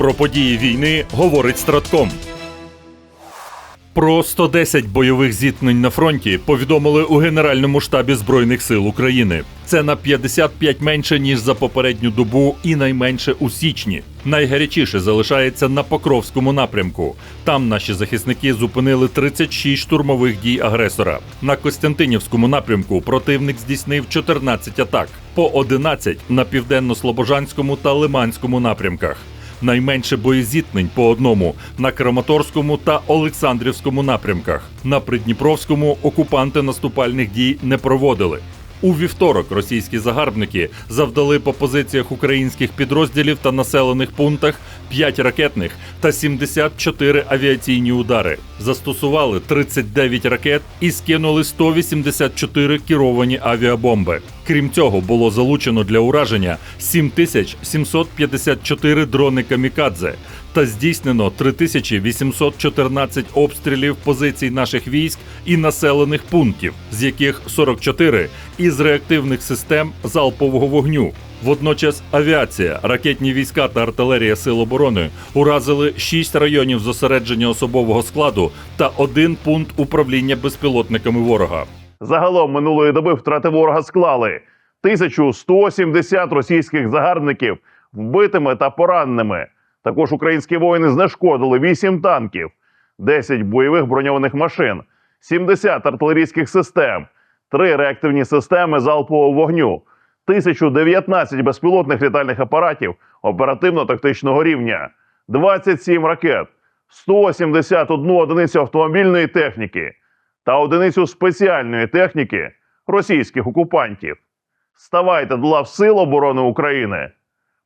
Про події війни говорить Стратком. Про 110 бойових зіткнень на фронті повідомили у Генеральному штабі Збройних сил України. Це на 55 менше ніж за попередню добу, і найменше у січні. Найгарячіше залишається на Покровському напрямку. Там наші захисники зупинили 36 штурмових дій агресора. На Костянтинівському напрямку противник здійснив 14 атак, по 11 на південно-слобожанському та Лиманському напрямках найменше боєзіткнень по одному на Краматорському та Олександрівському напрямках. На Придніпровському окупанти наступальних дій не проводили. У вівторок російські загарбники завдали по позиціях українських підрозділів та населених пунктах 5 ракетних та 74 авіаційні удари. Застосували 39 ракет і скинули 184 керовані авіабомби. Крім цього, було залучено для ураження 7754 дрони камікадзе та здійснено 3814 обстрілів позицій наших військ і населених пунктів, з яких 44 із реактивних систем залпового вогню. Водночас авіація, ракетні війська та артилерія Сил оборони уразили 6 районів зосередження особового складу та один пункт управління безпілотниками ворога. Загалом минулої доби втрати ворога склали 1170 російських загарбників вбитими та пораненими. Також українські воїни знешкодили 8 танків, 10 бойових броньованих машин, 70 артилерійських систем, 3 реактивні системи залпового вогню, 1019 безпілотних літальних апаратів оперативно-тактичного рівня, 27 ракет, 171 одиницю автомобільної техніки та одиницю спеціальної техніки російських окупантів. Ставайте до лав Сил оборони України.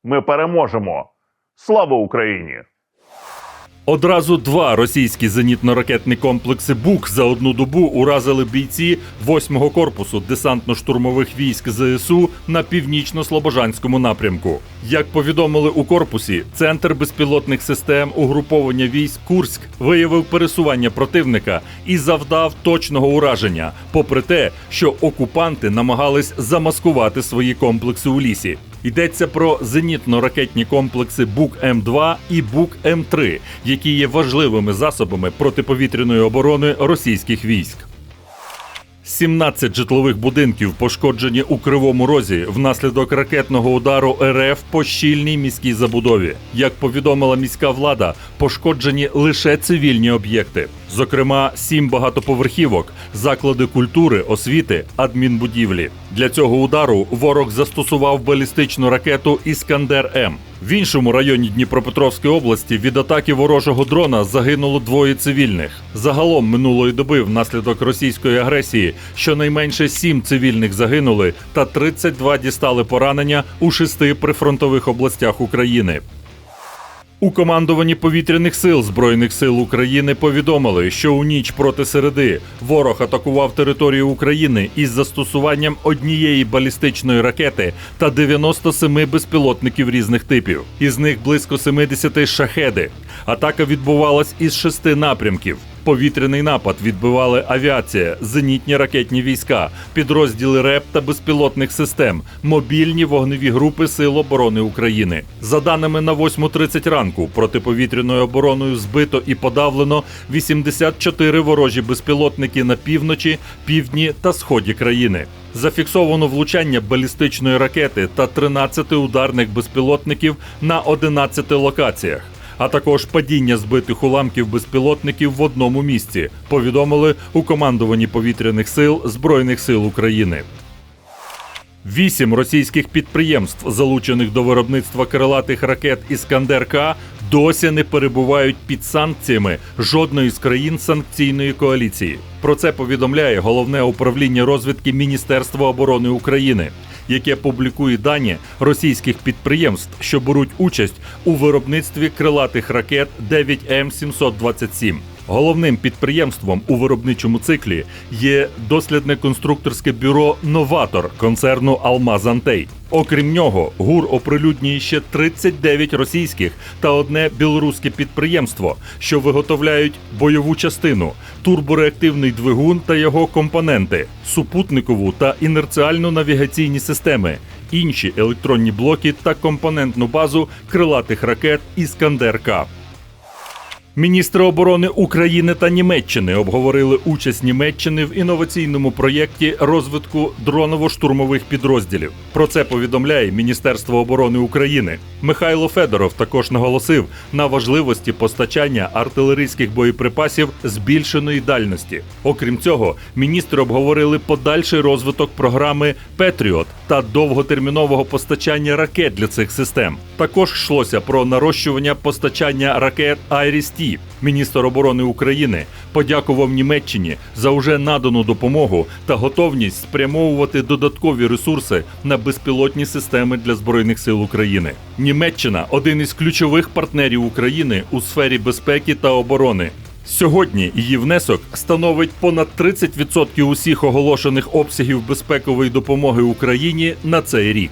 Ми переможемо. Слава Україні! Одразу два російські зенітно-ракетні комплекси БУК за одну добу уразили бійці 8-го корпусу десантно-штурмових військ ЗСУ на північно-слобожанському напрямку. Як повідомили у корпусі, центр безпілотних систем угруповання військ Курськ виявив пересування противника і завдав точного ураження, попри те, що окупанти намагались замаскувати свої комплекси у лісі. Йдеться про зенітно-ракетні комплекси Бук М2 і Бук М3, які є важливими засобами протиповітряної оборони російських військ. 17 житлових будинків пошкоджені у Кривому Розі внаслідок ракетного удару РФ по щільній міській забудові. Як повідомила міська влада, пошкоджені лише цивільні об'єкти, зокрема, сім багатоповерхівок, заклади культури, освіти, адмінбудівлі. Для цього удару ворог застосував балістичну ракету Іскандер М. В іншому районі Дніпропетровської області від атаки ворожого дрона загинуло двоє цивільних. Загалом минулої доби внаслідок російської агресії щонайменше сім цивільних загинули та 32 дістали поранення у шести прифронтових областях України. У командуванні повітряних сил Збройних сил України повідомили, що у ніч проти середи ворог атакував територію України із застосуванням однієї балістичної ракети та 97 безпілотників різних типів. Із них близько 70 шахеди. Атака відбувалась із шести напрямків. Повітряний напад відбивали авіація, зенітні ракетні війська, підрозділи РЕП та безпілотних систем, мобільні вогневі групи Сил оборони України. За даними на 8.30 ранку, протиповітряною обороною збито і подавлено 84 ворожі безпілотники на півночі, півдні та сході країни. Зафіксовано влучання балістичної ракети та 13 ударних безпілотників на 11 локаціях а також падіння збитих уламків безпілотників в одному місці. Повідомили у командуванні повітряних сил Збройних сил України. Вісім російських підприємств, залучених до виробництва крилатих ракет Іскандер К, досі не перебувають під санкціями жодної з країн санкційної коаліції. Про це повідомляє головне управління розвідки Міністерства оборони України яке публікує дані російських підприємств, що беруть участь у виробництві крилатих ракет 9М727. Головним підприємством у виробничому циклі є дослідне конструкторське бюро Новатор концерну Алмазантей. Окрім нього, ГУР оприлюднює ще 39 російських та одне білоруське підприємство, що виготовляють бойову частину, турбореактивний двигун та його компоненти, супутникову та інерціальну навігаційні системи, інші електронні блоки та компонентну базу крилатих ракет Іскандер К. Міністри оборони України та Німеччини обговорили участь Німеччини в інноваційному проєкті розвитку дроново-штурмових підрозділів. Про це повідомляє Міністерство оборони України. Михайло Федоров також наголосив на важливості постачання артилерійських боєприпасів збільшеної дальності. Окрім цього, міністри обговорили подальший розвиток програми Петріот та довготермінового постачання ракет для цих систем. Також йшлося про нарощування постачання ракет Айріс-Ті. Міністр оборони України подякував Німеччині за уже надану допомогу та готовність спрямовувати додаткові ресурси на безпілотні системи для збройних сил України. Німеччина один із ключових партнерів України у сфері безпеки та оборони. Сьогодні її внесок становить понад 30% усіх оголошених обсягів безпекової допомоги Україні на цей рік.